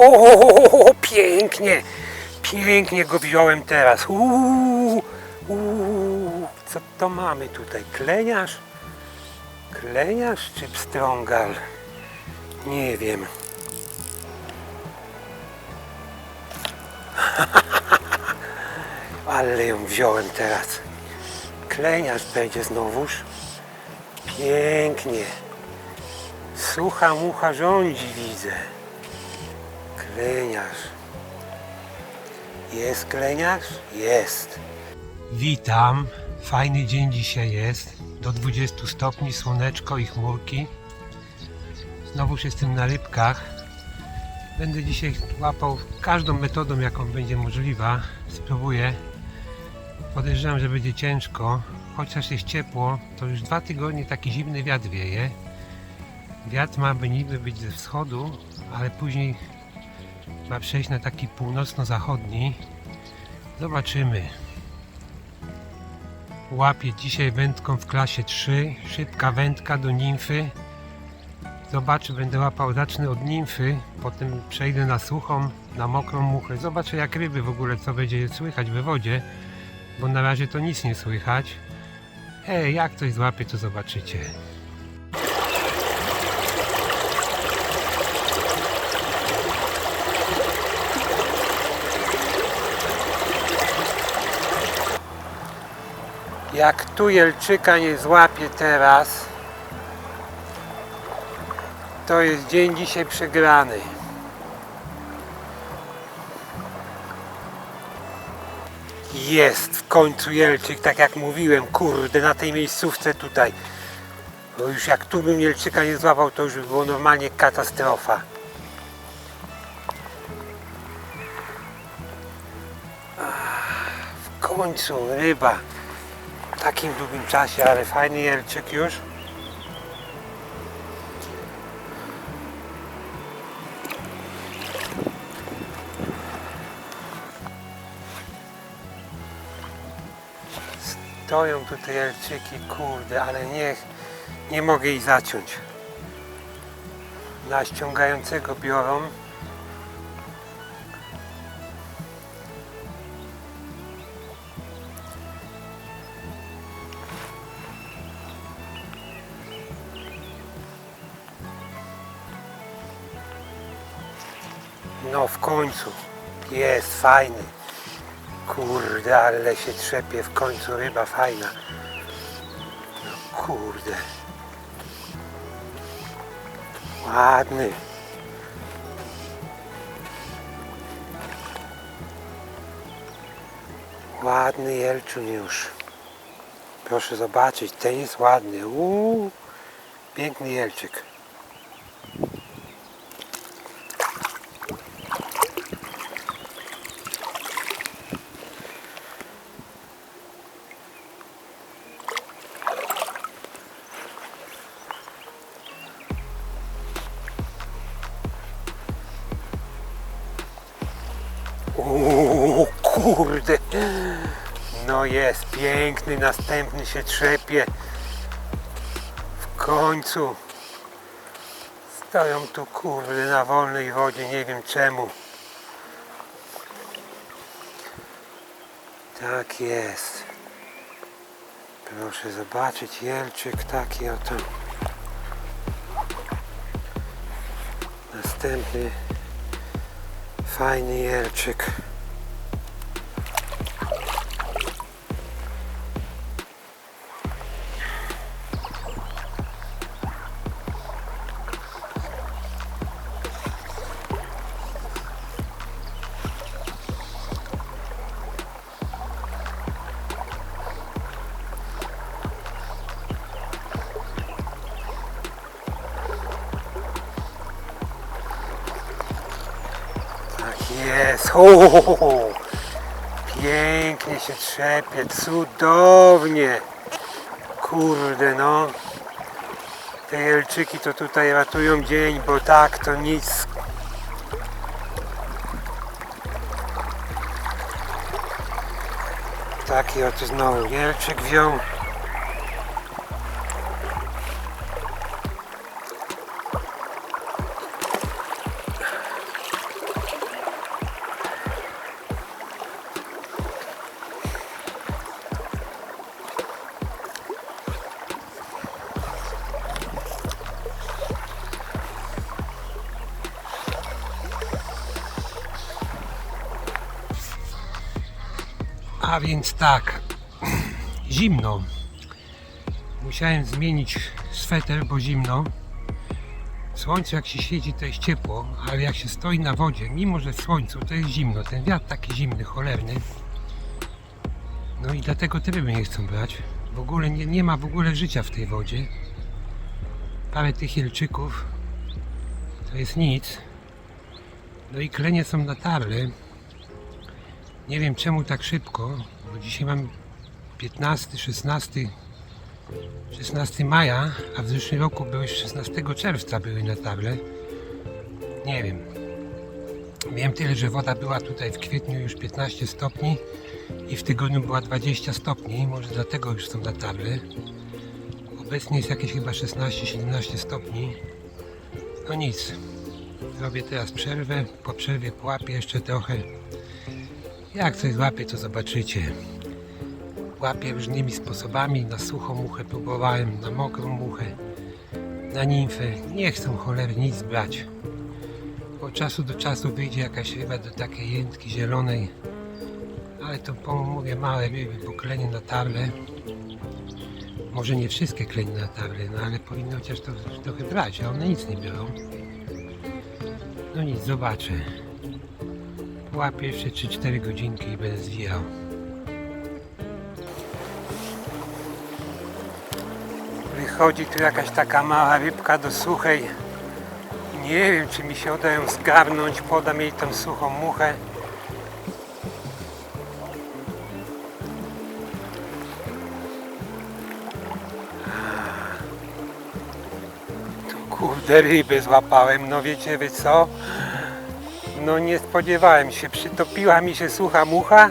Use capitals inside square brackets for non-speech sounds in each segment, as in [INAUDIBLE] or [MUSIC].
O, pięknie, pięknie go wziąłem teraz. Uuu, uuu, co to mamy tutaj? Kleniarz? Kleniarz czy pstrągal? Nie wiem. [LAUGHS] Ale ją wziąłem teraz. Kleniarz będzie znowuż. Pięknie. Sucha mucha rządzi, widzę. Kleniarz. Jest kleniarz? Jest. Witam. Fajny dzień dzisiaj jest. Do 20 stopni, słoneczko i chmurki. Znowuż jestem na rybkach. Będę dzisiaj łapał każdą metodą, jaką będzie możliwa. Spróbuję. Podejrzewam, że będzie ciężko. Chociaż jest ciepło, to już dwa tygodnie taki zimny wiatr wieje. Wiatr ma by niby być ze wschodu, ale później ma przejść na taki północno-zachodni. Zobaczymy. Łapię dzisiaj wędką w klasie 3. Szybka wędka do nimfy. Zobaczę, będę łapał, zacznę od nimfy, potem przejdę na suchą, na mokrą muchę. Zobaczę jak ryby w ogóle, co będzie słychać we wodzie, bo na razie to nic nie słychać. Ej, jak coś złapie, to zobaczycie. Jak tu Jelczyka nie złapie teraz, to jest dzień dzisiaj przegrany. Jest w końcu Jelczyk, tak jak mówiłem, kurde, na tej miejscówce tutaj. Bo już jak tu bym Jelczyka nie złapał, to już by było normalnie katastrofa. W końcu ryba. W takim długim czasie, ale fajny Jelczyk już. Stoją tutaj jelczyki, kurde, ale nie, nie mogę ich zaciąć. Na ściągającego biorą. No w końcu. Jest fajny. Kurde, ale się trzepie w końcu ryba fajna. No kurde. Ładny. Ładny jelczun już. Proszę zobaczyć, ten jest ładny. Uuu, piękny jelczyk. Piękny, następny się trzepie. W końcu. Stoją tu, kurde, na wolnej wodzie, nie wiem czemu. Tak jest. Proszę zobaczyć, jelczyk taki oto. Następny Fajny jelczyk. Jest. O, pięknie się trzepie, cudownie. Kurde no. Te jelczyki to tutaj ratują dzień, bo tak to nic. Taki oto znowu jelczyk wziął. Więc tak, zimno. Musiałem zmienić sweter, bo zimno. Słońce jak się świeci to jest ciepło, ale jak się stoi na wodzie, mimo że w słońcu to jest zimno, ten wiatr taki zimny, cholerny. No i dlatego te ryby nie chcą brać. W ogóle nie, nie ma w ogóle życia w tej wodzie. Parę tych jelczyków to jest nic. No i klenie są na tarle. Nie wiem czemu tak szybko, bo dzisiaj mam 15, 16, 16 maja, a w zeszłym roku były 16 czerwca były na table. Nie wiem. Wiem tyle, że woda była tutaj w kwietniu już 15 stopni i w tygodniu była 20 stopni, może dlatego już są na table. Obecnie jest jakieś chyba 16-17 stopni. No nic. Zrobię teraz przerwę. Po przerwie połapię jeszcze trochę. Jak coś złapię, to zobaczycie. Łapię różnymi sposobami. Na suchą muchę próbowałem, na mokrą muchę, na nimfę. Nie chcą cholery nic brać. Od czasu do czasu wyjdzie jakaś ryba do takiej jętki zielonej. Ale to mówię małe ryby, bo klenie na tarle. Może nie wszystkie klenie na tarle, no ale powinno chociaż to trochę brać, a one nic nie biorą. No nic, zobaczę. Łapię jeszcze 3-4 godzinki i będę zwijał. Wychodzi tu jakaś taka mała rybka do suchej. Nie wiem, czy mi się uda ją zgarnąć. Podam jej tą suchą muchę. Kurde ryby złapałem. No wiecie wy co? No nie spodziewałem się. Przytopiła mi się sucha mucha.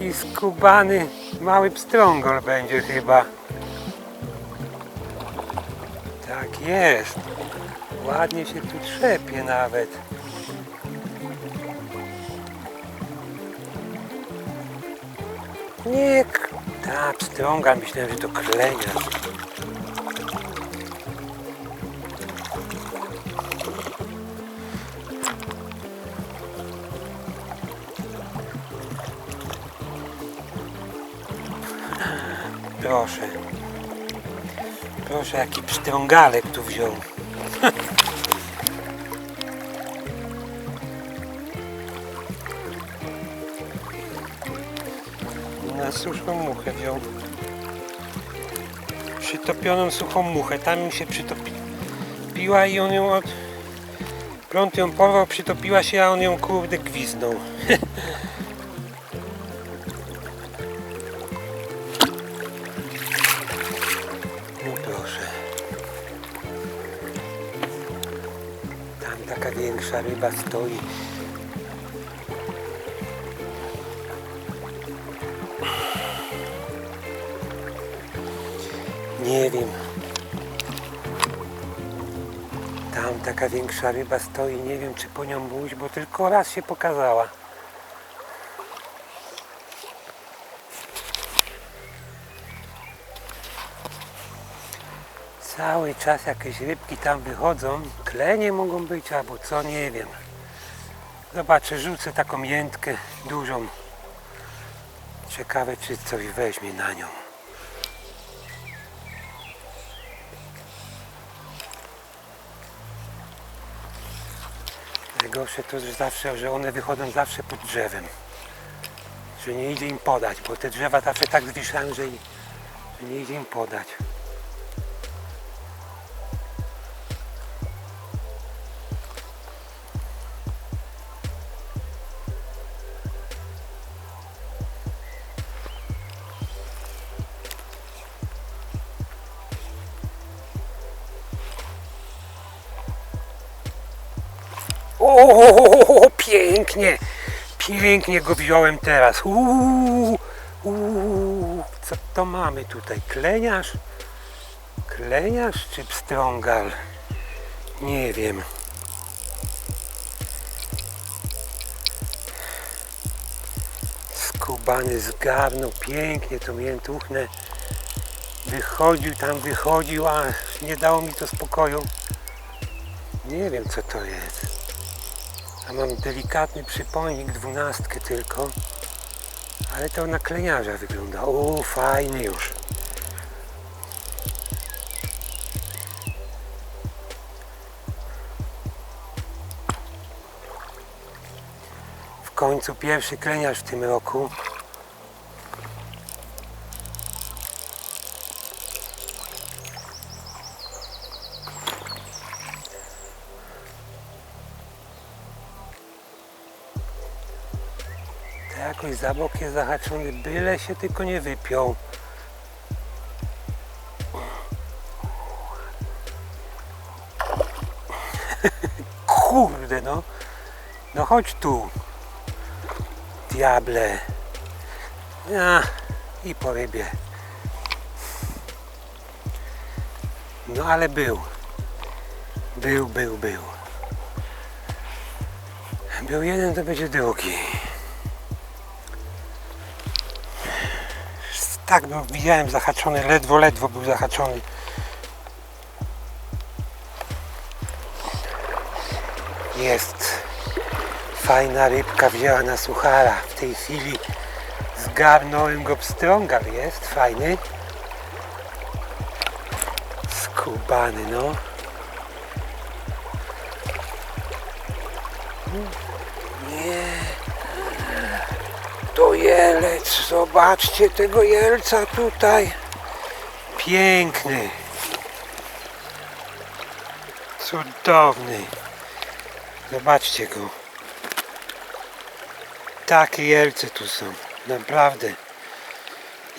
I skubany mały pstrągol będzie chyba. Tak jest. Ładnie się tu trzepie nawet. Nie, ta pstrąga, myślałem, że to klenia. Proszę, jaki pstrągalek tu wziął. [LAUGHS] Na suchą muchę wziął. Przytopioną suchą muchę. Tam im się przytopiła i on ją od... Prąd ją porwał, przytopiła się, a on ją kurde gwiznął. [LAUGHS] ryba stoi. Nie wiem. Tam taka większa ryba stoi. Nie wiem, czy po nią pójść, bo tylko raz się pokazała. Cały czas jakieś rybki tam wychodzą. Klenie mogą być albo co, nie wiem. Zobaczę, rzucę taką jętkę dużą. Ciekawe, czy coś weźmie na nią. Najgorsze to, że zawsze, że one wychodzą zawsze pod drzewem. Że nie idzie im podać, bo te drzewa zawsze tak zwiszają, że, nie idzie im podać. O, pięknie, pięknie go wziąłem teraz. Uuu, uuu, co to mamy tutaj? Kleniarz? Kleniarz czy pstrągal? Nie wiem. Skubany zgarnął pięknie to miętuchne. Wychodził tam, wychodził, a nie dało mi to spokoju. Nie wiem co to jest. A mam delikatny przypojnik, dwunastkę tylko. Ale to na kleniarza wygląda. O, fajny już. W końcu pierwszy kleniarz w tym roku. Jakoś za bok jest zahaczony, byle się tylko nie wypiął. Kurde no. No chodź tu. Diable. Ja, i po rybie. No ale był. Był, był, był. Był jeden, to będzie drugi. Tak był, widziałem zahaczony, ledwo, ledwo był zahaczony. Jest fajna rybka wzięła na suchara. W tej chwili zgarnąłem go pstrągal, jest fajny. Skubany, no. Nie. To jelec, zobaczcie tego jelca tutaj. Piękny. Cudowny. Zobaczcie go. Takie jelce tu są. Naprawdę.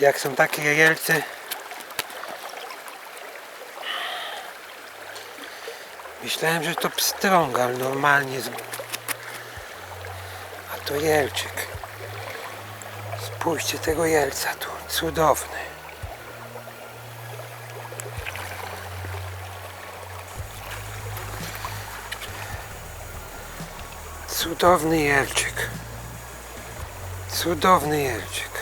Jak są takie jelce. Myślałem, że to pstrągal normalnie. A to jelczyk. Spójrzcie tego jelca tu. Cudowny. Cudowny jelczyk. Cudowny jelczyk.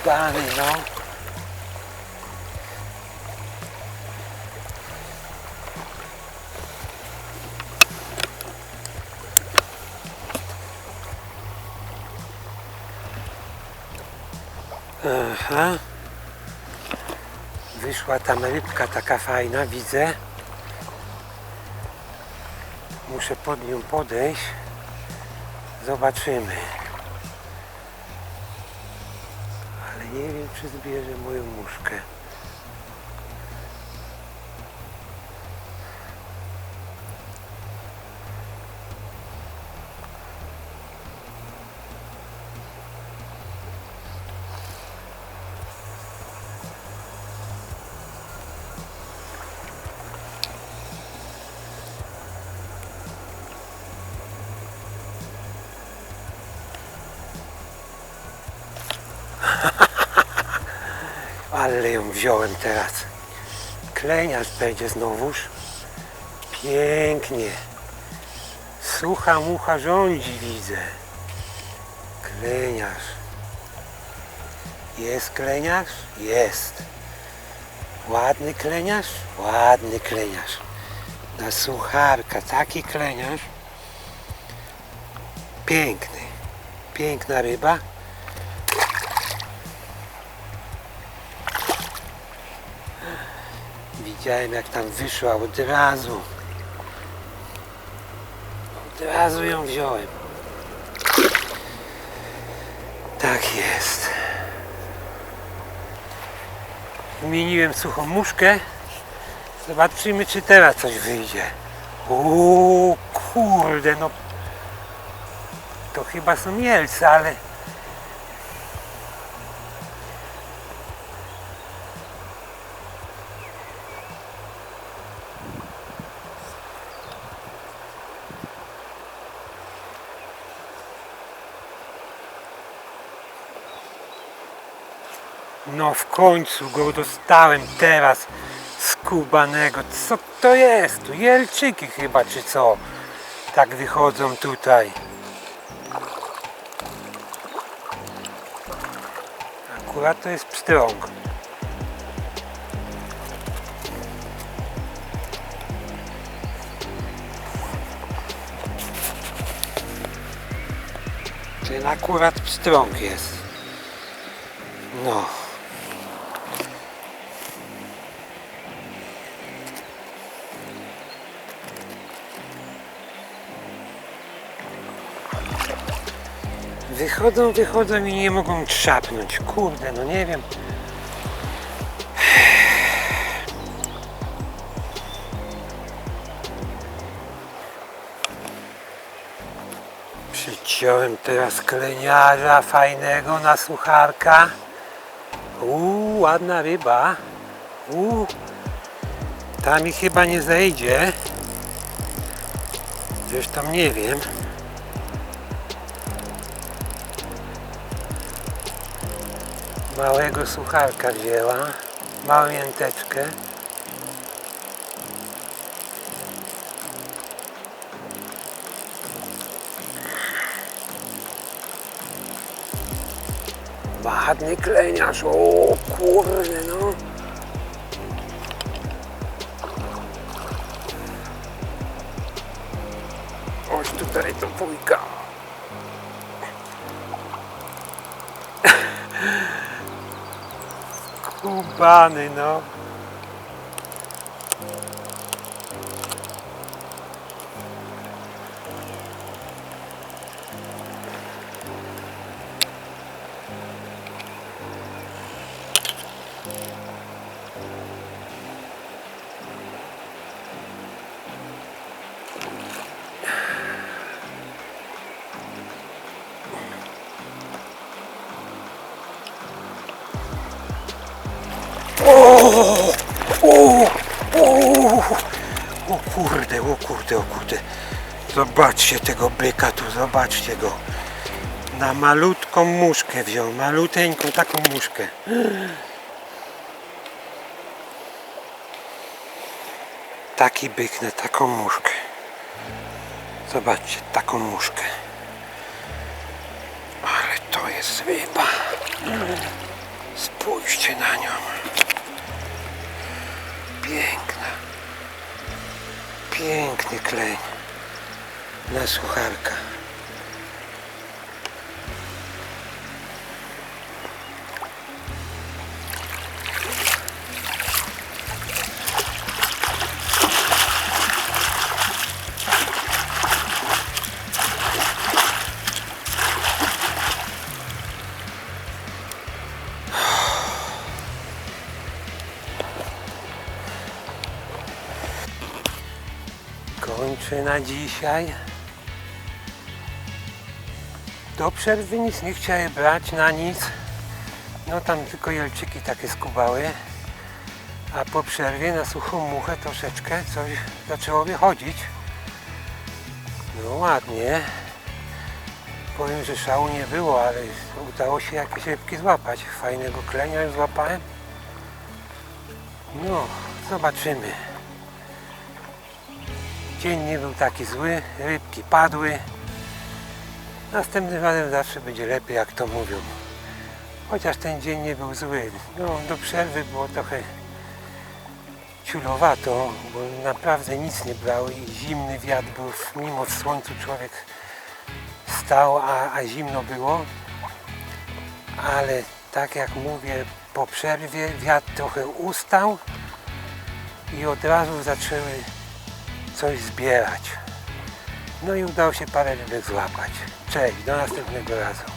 Skubany, no. Aha. Wyszła tam rybka taka fajna, widzę. Muszę pod nią podejść. Zobaczymy. Ale nie wiem, czy zbierze moją muszkę. Ale ją wziąłem teraz. Kleniarz będzie znowuż. Pięknie. Sucha mucha rządzi, widzę. Kleniarz. Jest kleniarz? Jest. Ładny kleniarz? Ładny kleniarz. Na sucharka taki kleniarz. Piękny. Piękna ryba. Widziałem jak tam wyszła od razu. Od razu ją wziąłem. Tak jest. Wymieniłem suchą muszkę. Zobaczymy czy teraz coś wyjdzie. O kurde no. To chyba są mielce, ale No w końcu go dostałem teraz skubanego. Co to jest? Tu jelczyki chyba czy co? Tak wychodzą tutaj. akurat to jest pstrąg. Ten akurat pstrąg jest. No. Wychodzą, wychodzą i nie mogą trzapnąć. Kurde, no nie wiem. Przyciąłem teraz kleniarza fajnego na sucharka. Uuu, ładna ryba. Uuu, ta mi chyba nie zejdzie. Zresztą nie wiem. Małego sucharka wzięła. Małą jęteczkę. Ładny kleniarz, o kurde no. Kubany no. O, Zobaczcie tego byka tu, zobaczcie go. Na malutką muszkę wziął, maluteńką taką muszkę. Taki byk na taką muszkę. Zobaczcie, taką muszkę. Ale to jest ryba. Spójrzcie na nią. Piękna. Piękny kleń. Na sucharka. Kończę na dzisiaj. Do przerwy nic nie chciałem brać, na nic. No tam tylko jelczyki takie skubały. A po przerwie na suchą muchę troszeczkę coś zaczęło wychodzić. No ładnie. Powiem, że szału nie było, ale udało się jakieś rybki złapać. Fajnego klenia już złapałem. No, zobaczymy. Dzień nie był taki zły, rybki padły. Następnym razem zawsze będzie lepiej, jak to mówią. Chociaż ten dzień nie był zły. No, do przerwy było trochę ciulowato, bo naprawdę nic nie brało i zimny wiatr był, mimo w słońcu człowiek stał, a, a zimno było. Ale tak jak mówię, po przerwie wiatr trochę ustał i od razu zaczęły coś zbierać. No i udało się parę rybek złapać. Cześć, do następnego razu.